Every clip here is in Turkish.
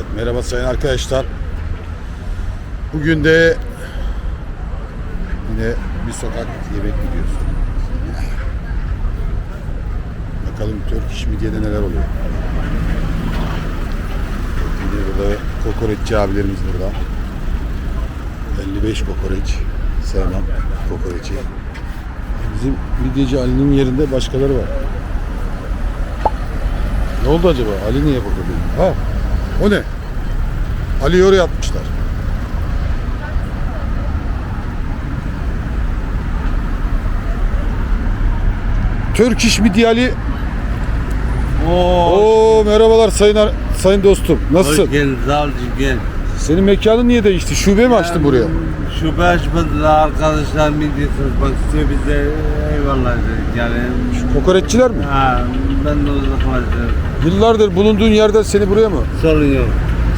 Evet, merhaba sayın arkadaşlar. Bugün de yine bir sokak yemek gidiyoruz. Bakalım Türk iş midyede neler oluyor. Yine burada kokoreççi abilerimiz burada. 55 kokoreç. Sevmem kokoreçi. Bizim midyeci Ali'nin yerinde başkaları var. Ne oldu acaba? Ali niye değil? Ha, o ne? Ali oraya atmışlar. Türk iş Ali. Oo. Oo merhabalar sayın ar- sayın dostum. Nasılsın? Hoş geldin, sağ ol gel. Senin mekanın niye değişti? Şube mi açtın buraya? Şube açmadılar, arkadaşlar midye satmak istiyor bize. Eyvallah dedik yani. Kokoreççiler mi? Ha, ben de uzaklaştım. Yıllardır bulunduğun yerden seni buraya mı? Sorun yok.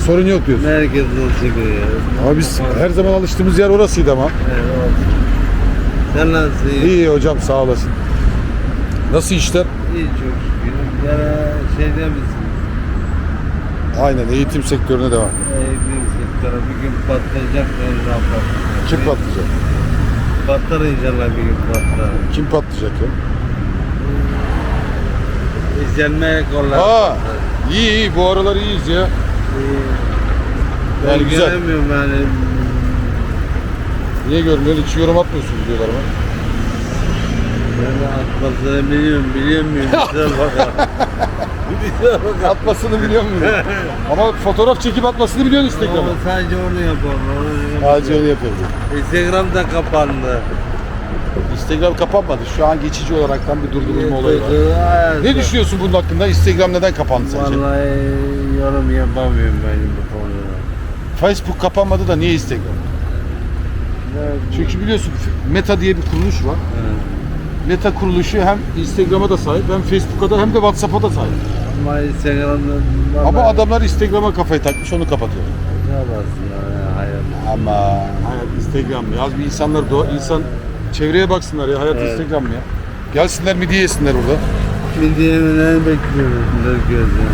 Sorun yok diyorsun. Herkes nasip ya. Ama biz her zaman alıştığımız yer orasıydı ama. Evet. Sen nasılsın? İyi. Hocam sağ olasın. Nasıl işler? İyi çok şükür. Yani şeyde misin? Aynen eğitim sektörüne devam. Eğitim sektörü bir gün patlayacak. Ben patlayacak. Kim patlayacak? Patlar inşallah bir gün patlar. Kim patlayacak ya? İzlenmeye kolay. Aa, iyi iyi bu aralar iyiyiz ya. Ben Yani güzel. göremiyorum yani. Niye görmüyorsun? Hiç yorum atmıyorsun videolarıma. Ben atmasını biliyorum, biliyor muyum? Güzel bakalım. Atmasını biliyor musun? Ama fotoğraf çekip atmasını biliyorsun Instagram'a. Ama sadece onu yapalım. Onu Sadece öyle yapıyoruz. Instagram da kapandı. Instagram kapanmadı. Şu an geçici olaraktan bir durdurulma olayı var. Ne düşünüyorsun bunun hakkında? Instagram neden kapandı sence? Vallahi yorum yapamıyorum ben bu konuda. Facebook kapanmadı da niye Instagram? Evet. Çünkü biliyorsun Meta diye bir kuruluş var. Evet. Meta kuruluşu hem Instagram'a da sahip hem Facebook'a da hem de WhatsApp'a da sahip. Ama Instagram'da Ama adamlar Instagram'a kafayı takmış onu kapatıyor. Ne yapasın ya hayır. Ama hayat Instagram? Az bir insanlar doğa, insan çevreye baksınlar ya hayat Evet. Instagram mı ya? Gelsinler midye yesinler burada. Videomu bekliyorum. Dur gözüm.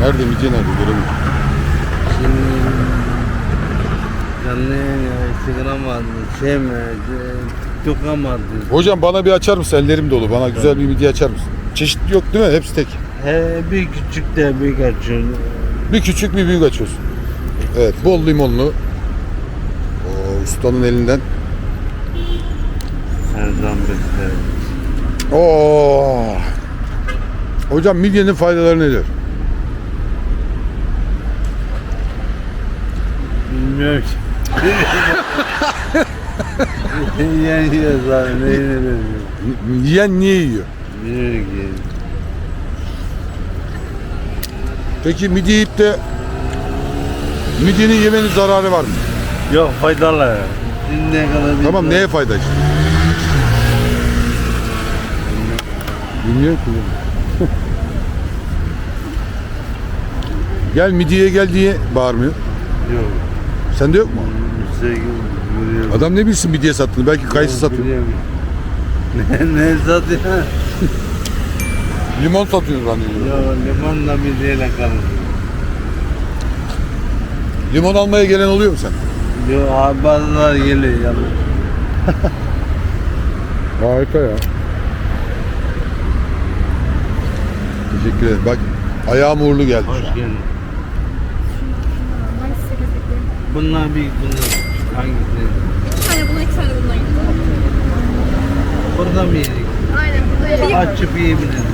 Nerede midye nerede göremiyorum. Şimdi canlı yayın ya Instagram vardı, şey mi, mı vardı? Hocam bana bir açar mısın? Ellerim dolu. Bana güzel bir midye açar mısın? Çeşit yok değil mi? Hepsi tek. He, bir küçük de büyük açıyorsun. Bir küçük bir büyük açıyorsun. Evet bol limonlu. O ustanın elinden. Zaman beklerim. Oo. Hocam midyenin faydaları nedir? Bilmiyorum ki. Yiyen yiyor zaten, ne yenir Yiyen niye yiyor? Bilmiyorum ki. Peki midye yiyip de midyenin yemenin zararı var mı? Yok faydalı. Şimdiye kadar bir Tamam neye fayda işte? Bilmiyorum ki. gel midyeye gel diye bağırmıyor. Yok. Sende yok mu? Sevgi görüyorum. Adam ne bilsin midye sattığını? Belki kayısı satıyor. Ne, ne satıyor? Limon satıyor zannediyorum. Yok limonla midyeyle karışıyor. Limon almaya gelen oluyor mu sen? Yok abi bazıları geliyor yanına. Harika ya. Teşekkür ederim. Bak ayağım uğurlu geldi. Hoş geldin. Bunlar büyük bunlar. Hangisi? Bir tane buna iki tane bundan. Burada mı yedik? Aynen burada yedim. Açıp yiyebiliriz.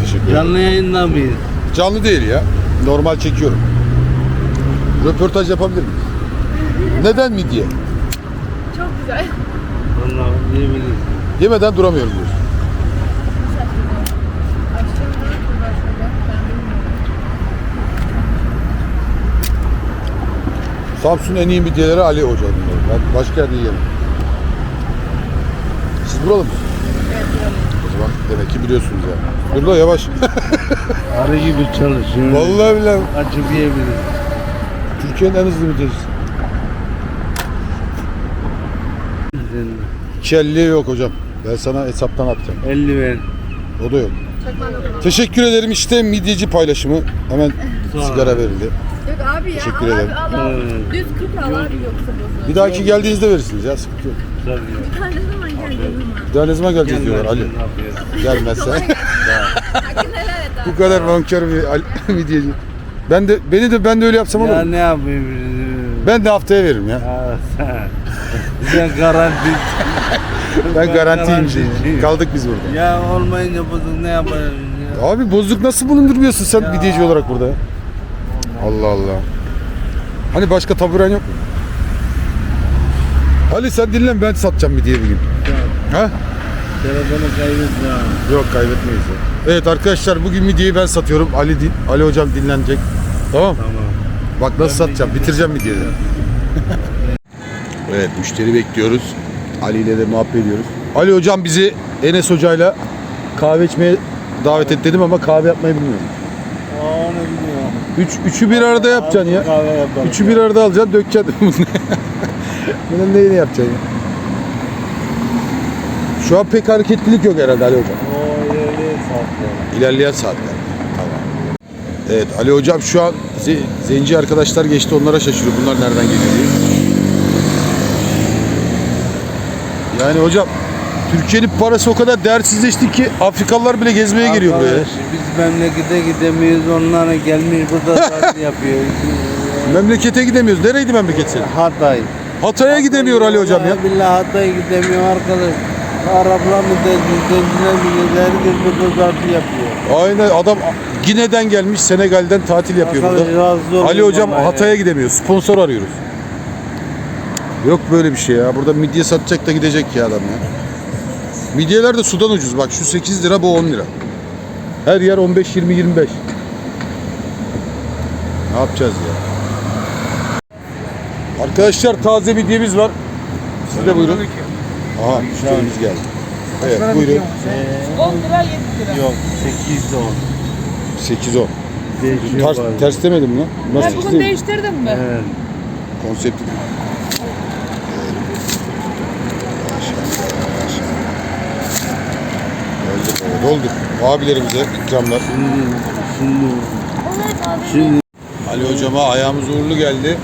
Teşekkür ederim. Canlı yayında mıyız? Canlı değil ya. Normal çekiyorum. Röportaj yapabilir miyiz? Neden midye? Çok güzel. Bunlar yiyebiliriz. Yemeden duramıyorum da bilmiyorum. Samsun'un en iyi midyeleri Ali Hoca bunlar. Ben başka yerde yiyemem. Siz buralı mısınız? Evet buranın. O zaman demek ki biliyorsunuz ya. Dur la yavaş. Arı gibi çalışıyor. Vallahi billahi. Açıp yiyebiliriz. Türkiye'nin en hızlı midyecisi. Senin- Kelliye yok hocam. Ben sana hesaptan atacağım. 50 ver. O da yok. Teşekkür ederim işte midyeci paylaşımı. Hemen Sağ ol. sigara verildi. Yok abi ya. Teşekkür al ederim. Abi, al al. Evet. Düz 40 al abi yoksa bozulur. Bir dahaki geldiğinizde verirsiniz ya sıkıntı yok. Tabii. Bir tane ne zaman ama? Bir daha ne zaman geleceğiz diyorlar Ali. Gelmezse. Hakkını helal et abi. Bu kadar bonkör bir Ali- midyeci. Ben de beni de ben de öyle yapsam olur Ya ne yapayım? Ben de haftaya veririm ya. Sen- garanti. Ben garantiyim. Kaldık biz burada. Ya olmayınca bozuk ne yapayım ya? Abi bozuk nasıl bulundurmuyorsun sen Ya. midyeci olarak burada? ya? Allah Allah. Hani başka taburen yok mu? Ali sen dinlen ben satacağım midyeyi bir gün. Ha? Telefonu kaybetme ha. Yok kaybetmeyiz ya. Evet arkadaşlar bugün midyeyi ben satıyorum. Ali din, Ali hocam dinlenecek. Tamam. Tamam. Bak nasıl satacağım. Bitireceğim midyeyi. de. evet müşteri bekliyoruz. Ali ile de muhabbet ediyoruz. Ali hocam bizi Enes hocayla kahve içmeye davet et dedim ama kahve yapmayı bilmiyorum. Aa onu biliyorum. Üç, üçü bir arada yapacaksın ya. Kahve yapalım. Üçü bir arada alacaksın dökeceksin. Bunun neyini yapacaksın ya? Şu an pek hareketlilik yok herhalde Ali hocam. O ileri sattı. İlerleyen saatler. Evet Ali hocam şu an ze- zenci arkadaşlar geçti onlara şaşırıyor. Bunlar nereden geliyor diye. Yani hocam Türkiye'nin parası o kadar değersizleşti ki Afrikalılar bile gezmeye geliyor buraya. Biz memlekete gidemiyoruz. Onlar gelmiş burada tatil yapıyor. Memlekete gidemiyoruz. Nereydi memleket senin? Hatay. Hatay'a gidemiyor Ali hocam ya. Billahi Hatay'a gidemiyor arkadaş. Araplar mı dedi, zenciler mi dedi, herkes burada tatil yapıyor. Aynen adam Gine'den gelmiş Senegal'den tatil yapıyor burada. Ali hocam. Hatay'a gidemiyor. Sponsor arıyoruz. Yok böyle bir şey ya. Burada midye satacak da gidecek ya adam ya. Midyeler de sudan ucuz. Bak şu 8 lira bu 10 lira. Her yer 15 20 25. Ne yapacağız ya? Arkadaşlar taze midyemiz var. Siz de buyurun. Aha müşterimiz geldi. Evet buyurun. 10 lira 7 lira. Yok 8 de oldu. 8 10. Değişiyor Ters, bazen. ters demedim mi lan? Bunlar Ben 8 bugün değil. değiştirdim mi? Evet. Konsepti. Doldur, doldur. Abilerimize ikramlar. Şimdi, şimdi, şimdi Ali hocama ayağımız uğurlu geldi.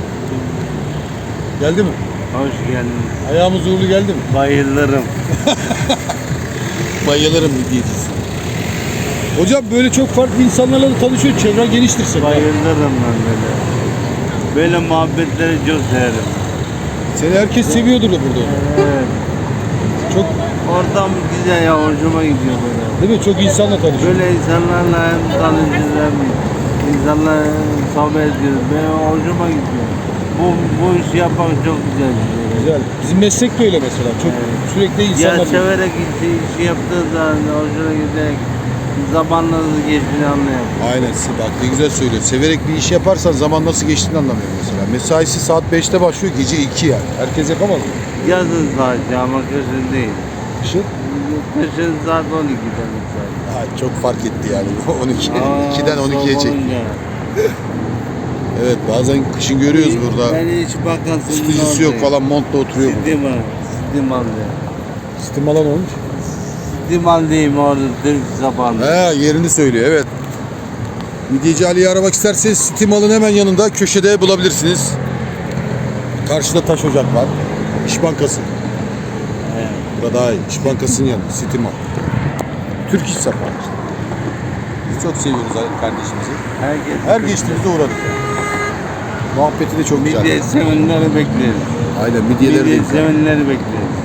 Geldi mi? hoş geldin. Ayağımız uğurlu geldi mi? Bayılırım. Bayılırım midyecisi. Hocam böyle çok farklı insanlarla da tanışıyor. Çevren geniştir senin. Bayılırım ben böyle. Böyle muhabbetleri çok severim. Seni herkes seviyordur da burada. Evet. Çok Ortam güzel ya hoşuma gidiyor böyle. değil mi? Çok insanla tanışıyor. Böyle insanlarla hem tanışıyoruz hem insanlarla sohbet ediyoruz. Benim hoşuma gidiyor. Bu, bu işi yapmak çok güzel. bir şey. Güzel. Bizim meslek de öyle mesela. Çok sürekli Ya insanlar. severek işi, işi yaptığın zaman hoşuna giderek zamanla nasıl geçtiğini anlayamam. Aynen bak ne güzel söylüyor. Severek bir iş yaparsan zaman nasıl geçtiğini anlamıyorum mesela. Mesaisi saat 5'te başlıyor gece 2 yani. Herkes yapamaz mı? Yazın sadece ama kışın değil. Kışın? Kışın saat 12'de mesela. Ha, çok fark etti yani. 12, Aa, 2'den 12'ye soğuk çek. olunca. Evet bazen kışın görüyoruz burada. Ben hiç bakasın. Stüdyosu yok falan montla oturuyor. Sidimal. Sidimal diye. Steam alan olmuş. Sidimal diyeyim orada Türk zamanı. He yerini söylüyor evet. Midyeci Ali'yi aramak isterseniz Steam alın hemen yanında köşede bulabilirsiniz. Karşıda taş ocak var. İş Bankası. Evet. Burada daha iyi. İş Bankası'nın yanı. Steam al. Türk İş Sapan. Biz çok seviyoruz kardeşimizi. Herkes Her geçtiğimizde uğradık. Muhabbeti de çok güzel. Midye sevenleri bekleriz. Aynen midyeleri Midye sevenleri bekleriz.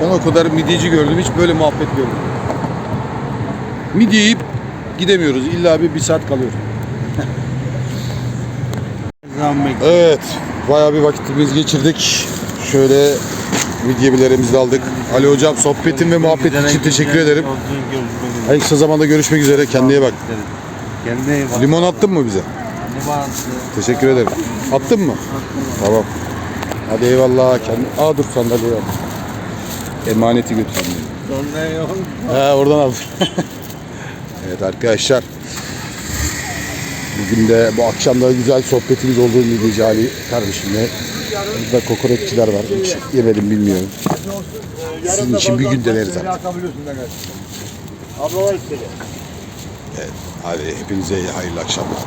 Ben o kadar midyeci gördüm. Hiç böyle muhabbet görmedim. Midye yiyip gidemiyoruz. İlla bir, bir saat bekleriz. Evet. Bayağı bir vakitimiz geçirdik. Şöyle midyelerimizi de aldık. Ali Hocam sohbetin ve muhabbetin için teşekkür ederim. En kısa zamanda görüşmek üzere. Kendine bak. Limon attın mı bize? Teşekkür ederim. Attın mı? Tamam. Hadi eyvallah. Kendi... Aa dur sandalye al. Emaneti götür. Sonra yok. He oradan aldım. evet arkadaşlar. Bugün de bu akşam da güzel sohbetimiz olduğu midyeci Ali kardeşimle. Burada kokoreççiler var. Hiç yemedim bilmiyorum. Sizin için bir gün deneriz artık. İstedi. Hadi hepinize hayırlı akşamlar.